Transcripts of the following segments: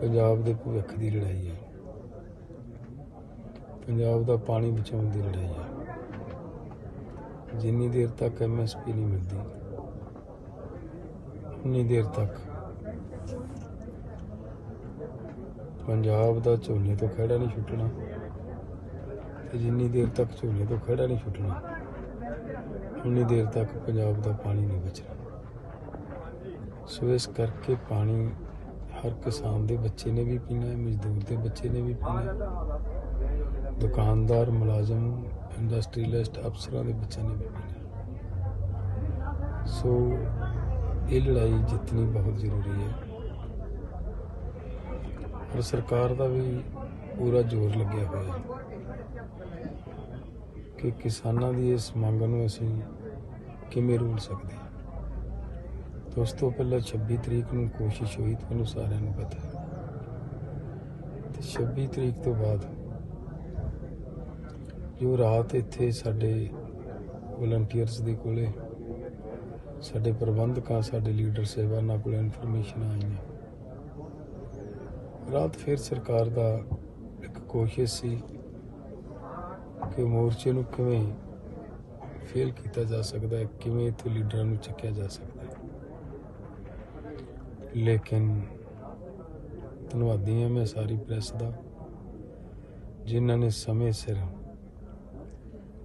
ਪੰਜਾਬ ਦੇ ਭਵਿੱਖ ਦੀ ਲੜਾਈ ਹੈ। ਪੰਜਾਬ ਦਾ ਪਾਣੀ ਬਚਾਉਣ ਦੀ ਲੜਾਈ ਹੈ। ਜਿੰਨੀ ਦੇਰ ਤੱਕ ਐਮਐਸਪੀ ਨਹੀਂ ਮਿਲਦੀ, ਉਨੀ ਦੇਰ ਤੱਕ ਪੰਜਾਬ ਦਾ ਝੋਨੇ ਤੋਂ ਖੜਾ ਨਹੀਂ ਛੁੱਟਣਾ ਤੇ ਜਿੰਨੀ ਦੇਰ ਤੱਕ ਝੋਨੇ ਤੋਂ ਖੜਾ ਨਹੀਂ ਛੁੱਟਣਾ, ਉਨੀ ਦੇਰ ਤੱਕ ਪੰਜਾਬ ਦਾ ਪਾਣੀ ਨਹੀਂ ਬਚਣਾ। ਸੋ ਇਸ ਕਰਕੇ ਪਾਣੀ ਹਰ ਕਿਸਾਨ ਦੇ ਬੱਚੇ ਨੇ ਵੀ ਪੀਣਾ ਹੈ ਮਜ਼ਦੂਰ ਦੇ ਬੱਚੇ ਨੇ ਵੀ ਪੀਣਾ। ਹੈ ਦੁਕਾਨਦਾਰ, ਮੁਲਾਜ਼ਮ ਇੰਡਸਟਰੀਲਿਸਟ ਅਫਸਰਾਂ ਦੇ ਬੱਚੇ ਨੇ ਵੀ ਪੀਣਾ। ਸੋ ਇਹ ਲੜਾਈ ਜਿੱਤਣੀ ਬਹੁਤ ਜ਼ਰੂਰੀ ਹੈ। ਪਰ ਸਰਕਾਰ ਦਾ ਵੀ ਪੂਰਾ ਜ਼ੋਰ ਲੱਗਿਆ ਹੋਇਆ ਹੈ ਕਿ ਕਿਸਾਨਾਂ ਦੀ ਇਸ ਮੰਗ ਨੂੰ ਅਸੀਂ ਕਿਵੇਂ ਰੋਲ ਸਕਦੇ ਹਾਂ। ਉਸ ਤੋਂ ਪਹਿਲਾਂ 26 ਤਰੀਕ ਨੂੰ ਕੋਸ਼ਿਸ਼ ਹੋਈ ਤੁਹਾਨੂੰ ਸਾਰਿਆਂ ਨੂੰ ਪਤਾ। ਹੈ ਤੇ 26 ਤਰੀਕ ਤੋਂ ਬਾਅਦ ਜੋ ਰਾਤ ਇੱਥੇ ਸਾਡੇ ਵਲੰਟੀਅਰਸ ਦੇ ਕੋਲੇ, ਸਾਡੇ ਪ੍ਰਬੰਧਕਾਂ, ਸਾਡੇ ਲੀਡਰ ਸੇਵਾਨਾਂ ਕੋਲ ਇਨਫੋਰਮੇਸ਼ਨ ਆਈਆਂ। ਰਾਤ ਫਿਰ ਸਰਕਾਰ ਦਾ ਇੱਕ ਕੋਸ਼ਿਸ਼ ਸੀ ਕਿ ਮੋਰਚੇ ਨੂੰ ਕਿਵੇਂ ਫੇਲ ਕੀਤਾ ਜਾ ਸਕਦਾ ਹੈ, ਕਿਵੇਂ ਇੱਥੇ ਲੀਡਰਾਂ ਨੂੰ ਚੱਕਿਆ ਜਾ ਸਕਦਾ ਲੇਕਿਨ ਧੰਨਵਾਦੀ ਹਾਂ ਮੈਂ ਸਾਰੀ ਪ੍ਰੈਸ ਦਾ, ਜਿਨ੍ਹਾਂ ਨੇ ਸਮੇਂ ਸਿਰ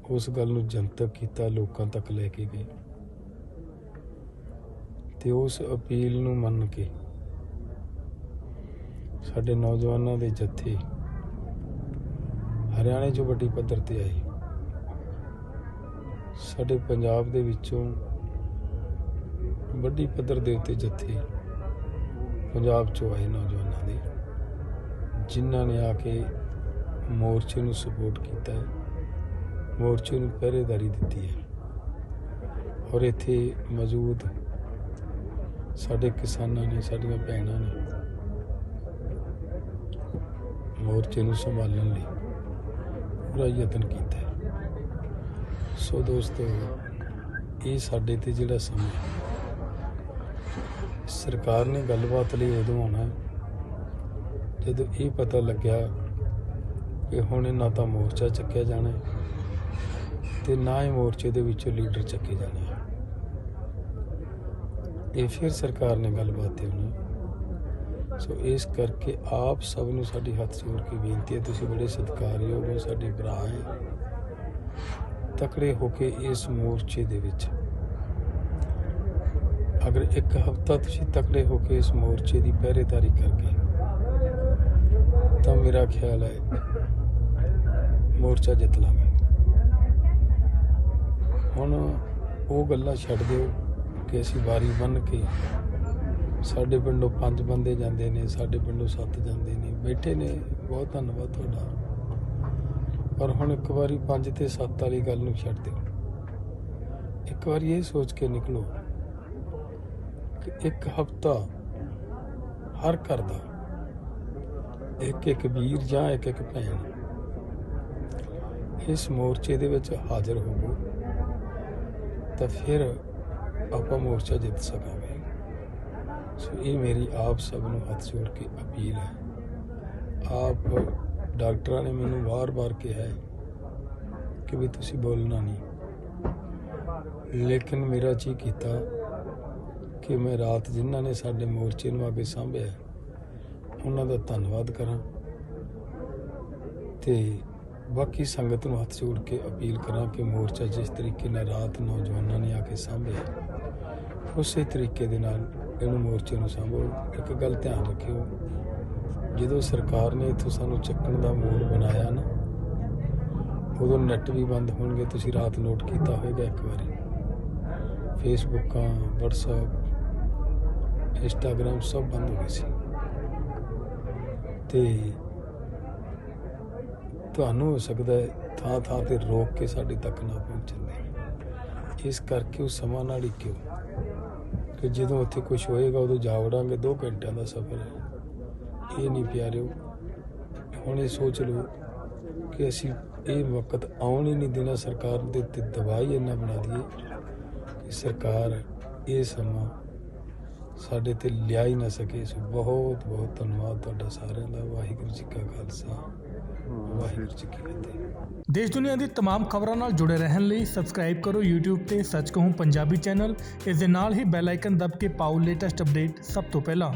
ਉਸ ਗੱਲ ਨੂੰ ਜਨਤਕ ਕੀਤਾ, ਲੋਕਾਂ ਤੱਕ ਲੈ ਕੇ ਗਏ। ਤੇ ਉਸ ਅਪੀਲ ਨੂੰ ਮੰਨ ਕੇ ਸਾਡੇ ਨੌਜਵਾਨਾਂ ਦੇ ਜੱਥੇ ਹਰਿਆਣੇ 'ਚੋਂ ਵੱਡੀ ਪੱਧਰ ਤੇ ਆਏ। ਸਾਡੇ ਪੰਜਾਬ ਦੇ ਵਿੱਚੋਂ ਵੱਡੀ ਪੱਧਰ ਦੇ ਉੱਤੇ ਜੱਥੇ ਪੰਜਾਬ 'ਚੋਂ ਆਏ ਨੌਜਵਾਨਾਂ ਦੇ, ਜਿਨ੍ਹਾਂ ਨੇ ਆ ਕੇ ਮੋਰਚੇ ਨੂੰ ਸਪੋਰਟ ਕੀਤਾ ਹੈ, ਮੋਰਚੇ ਨੂੰ ਪਹਿਰੇਦਾਰੀ ਦਿੱਤੀ ਹੈ। ਔਰ ਇੱਥੇ ਮੌਜੂਦ ਸਾਡੇ ਕਿਸਾਨਾਂ ਨੇ, ਸਾਡੀਆਂ ਭੈਣਾਂ ਨੇ ਮੋਰਚੇ ਨੂੰ ਸੰਭਾਲਣ ਲਈ ਪੂਰਾ ਯਤਨ ਕੀਤਾ ਸੋ ਦੋਸਤੋ, ਇਹ ਸਾਡੇ ਤੇ ਜਿਹੜਾ ਸਮਾਂ ਸਰਕਾਰ ਨੇ ਗੱਲਬਾਤ ਲਈ ਉਦੋਂ ਆਉਣਾ ਜਦੋਂ ਇਹ ਪਤਾ ਲੱਗਿਆ ਕਿ ਹੁਣ ਇਹ ਨਾ ਤਾਂ ਮੋਰਚਾ ਚੱਕਿਆ ਜਾਣਾ ਹੈ ਤੇ ਨਾ ਹੀ ਮੋਰਚੇ ਦੇ ਵਿੱਚੋਂ ਲੀਡਰ ਚੱਕੇ ਜਾਣੇ ਆ। ਫਿਰ ਸਰਕਾਰ ਨੇ ਗੱਲਬਾਤ ਤੇ ਹੋਣੀ ਸੋ ਇਸ ਕਰਕੇ ਆਪ ਸਭ ਨੂੰ ਸਾਡੀ ਹੱਥ ਜੋੜ ਕੇ ਬੇਨਤੀ ਹੈ, ਤੁਸੀਂ ਬੜੇ ਸਤਿਕਾਰਯੋਗ ਹੋ, ਸਾਡੇ ਭਰਾ ਹੈ। ਤਕੜੇ ਹੋ ਕੇ ਇਸ ਮੋਰਚੇ ਦੇ ਵਿੱਚ ਅਗਰ ਇੱਕ ਹਫਤਾ ਤੁਸੀਂ ਤਕੜੇ ਹੋ ਕੇ ਇਸ ਮੋਰਚੇ ਦੀ ਪਹਿਰੇਦਾਰੀ ਕਰਕੇ, ਤਾਂ ਮੇਰਾ ਖਿਆਲ ਹੈ ਮੋਰਚਾ ਜਿੱਤ ਲਾਂਗੇ। ਹੁਣ ਉਹ ਗੱਲਾਂ ਛੱਡ ਦਿਓ ਕਿ ਅਸੀਂ ਵਾਰੀ ਬੰਨ ਕੇ ਸਾਡੇ ਪਿੰਡੋਂ ਪੰਜ ਬੰਦੇ ਜਾਂਦੇ ਨੇ, ਸਾਡੇ ਪਿੰਡੋਂ ਸੱਤ ਜਾਂਦੇ ਨੇ। ਬੈਠੇ ਨੇ, ਬਹੁਤ ਧੰਨਵਾਦ ਤੁਹਾਡਾ। ਪਰ ਹੁਣ ਇੱਕ ਵਾਰੀ ਪੰਜ ਤੇ ਸੱਤ ਵਾਲੀ ਗੱਲ ਨੂੰ ਛੱਡ ਦਿਓ। ਇੱਕ ਵਾਰੀ ਇਹ ਸੋਚ ਕੇ ਨਿਕਲੋ ਇੱਕ ਹਫਤਾ ਹਰ ਘਰ ਦਾ। ਇੱਕ ਇੱਕ ਵੀਰ ਜਾਂ ਇੱਕ ਇੱਕ ਭੈਣ ਇਸ ਮੋਰਚੇ ਦੇ ਵਿੱਚ ਹਾਜ਼ਰ ਹੋਵੋ ਤਾਂ ਫਿਰ ਆਪਾਂ ਮੋਰਚਾ ਜਿੱਤ ਸਕਾਂਗੇ। ਸੋ ਇਹ ਮੇਰੀ ਆਪ ਸਭ ਨੂੰ ਹੱਥ ਜੋੜ ਕੇ ਅਪੀਲ ਹੈ। ਆਪ ਡਾਕਟਰਾਂ ਨੇ ਮੈਨੂੰ ਵਾਰ-ਵਾਰ ਕਿਹਾ ਹੈ ਕਿ ਵੀ ਤੁਸੀਂ ਬੋਲਣਾ ਨਹੀਂ। ਲੇਕਿਨ ਮੇਰਾ ਜੀ ਕੀਤਾ ਕਿ ਮੈਂ ਰਾਤ ਜਿਨ੍ਹਾਂ ਨੇ ਸਾਡੇ ਮੋਰਚੇ ਨੂੰ ਆ ਕੇ ਸਾਂਭਿਆ ਉਹਨਾਂ ਦਾ ਧੰਨਵਾਦ ਕਰਾਂ ਤੇ ਬਾਕੀ ਸੰਗਤ ਨੂੰ ਹੱਥ ਜੋੜ ਕੇ ਅਪੀਲ ਕਰਾਂ ਕਿ ਮੋਰਚਾ ਜਿਸ ਤਰੀਕੇ ਨਾਲ ਰਾਤ ਨੌਜਵਾਨਾਂ ਨੇ ਆ ਕੇ ਸਾਂਭਿਆ, ਉਸੇ ਤਰੀਕੇ ਦੇ ਨਾਲ ਇਹਨੂੰ ਮੋਰਚੇ ਨੂੰ ਸਾਂਭੋ। ਇੱਕ ਗੱਲ ਧਿਆਨ ਰੱਖਿਓ, ਜਦੋਂ ਸਰਕਾਰ ਨੇ ਇੱਥੋਂ ਸਾਨੂੰ ਚੱਕਣ ਦਾ ਮੂਡ ਬਣਾਇਆ ਨਾ, ਉਦੋਂ ਨੈਟ ਵੀ ਬੰਦ ਹੋਣਗੇ, ਤੁਸੀਂ ਰਾਤ ਨੋਟ ਕੀਤਾ ਹੋਵੇਗਾ ਇੱਕ ਵਾਰੀ। ਫੇਸਬੁੱਕਾਂ, WhatsApp ਇੰਸਟਾਗ੍ਰam ਸਭ ਬੰਦ ਹੋ ਗਏ ਸੀ। ਤੇ ਤੁਹਾਨੂੰ ਹੋ ਸਕਦਾ ਹੈ ਥਾਂ ਥਾਂ ਤੇ ਰੋਕ ਕੇ ਸਾਡੇ ਤੱਕ ਨਾ ਪਹੁੰਚਦੇ ਇਸ ਕਰਕੇ ਉਹ ਸਮਾਂ ਨਾਲ ਹੀ ਕਿਉਂ? ਕਿ ਜਦੋਂ ਉੱਥੇ ਕੁਝ ਹੋਏਗਾ, ਉਦੋਂ ਜਾ ਵੜਾਂਗੇ। 2 ਘੰਟਿਆਂ ਦਾ ਸਫ਼ਰ ਹੈ। ਇਹ ਨਹੀਂ ਪਿਆਰਿਓ, ਹੁਣ ਇਹ ਸੋਚ ਲਓ ਕਿ ਅਸੀਂ ਇਹ ਵਕਤ ਆਉਣ ਹੀ ਨਹੀਂ ਦੇਣਾ ਸਰਕਾਰ ਦੇ ਉੱਤੇ, ਦਬਾਅ ਹੀ ਇੰਨਾ ਬਣਾ ਦਈਏ ਕਿ ਸਰਕਾਰ ਇਹ ਸਮਾਂ ਸਾਡੇ ਤੇ ਲਿਆ ਹੀ ਨਾ ਸਕੇ ਸੋ ਬਹੁਤ ਬਹੁਤ ਧੰਨਵਾਦ ਤੁਹਾਡਾ ਸਾਰਿਆਂ ਦਾ ਵਾਹਿਗੁਰੂ ਜੀ ਕਾ ਖਾਲਸਾ ਵਾਹਿਗੁਰੂ ਜੀ ਕੀ ਫਤਿਹ ਦੇਸ਼ ਦੁਨੀਆ ਦੀ तमाम ਖਬਰਾਂ ਨਾਲ ਜੁੜੇ ਰਹਿਣ ਲਈ ਸਬਸਕ੍ਰਾਈਬ ਕਰੋ YouTube ਤੇ ਸੱਚ ਕਹੂੰ ਪੰਜਾਬੀ ਚੈਨਲ ਇਸ ਦੇ ਨਾਲ ਹੀ ਬੈਲ ਆਈਕਨ ਦਬ ਕੇ ਪਾਓ ਲੇਟੈਸਟ ਅਪਡੇਟ ਸਭ ਤੋਂ ਪਹਿਲਾਂ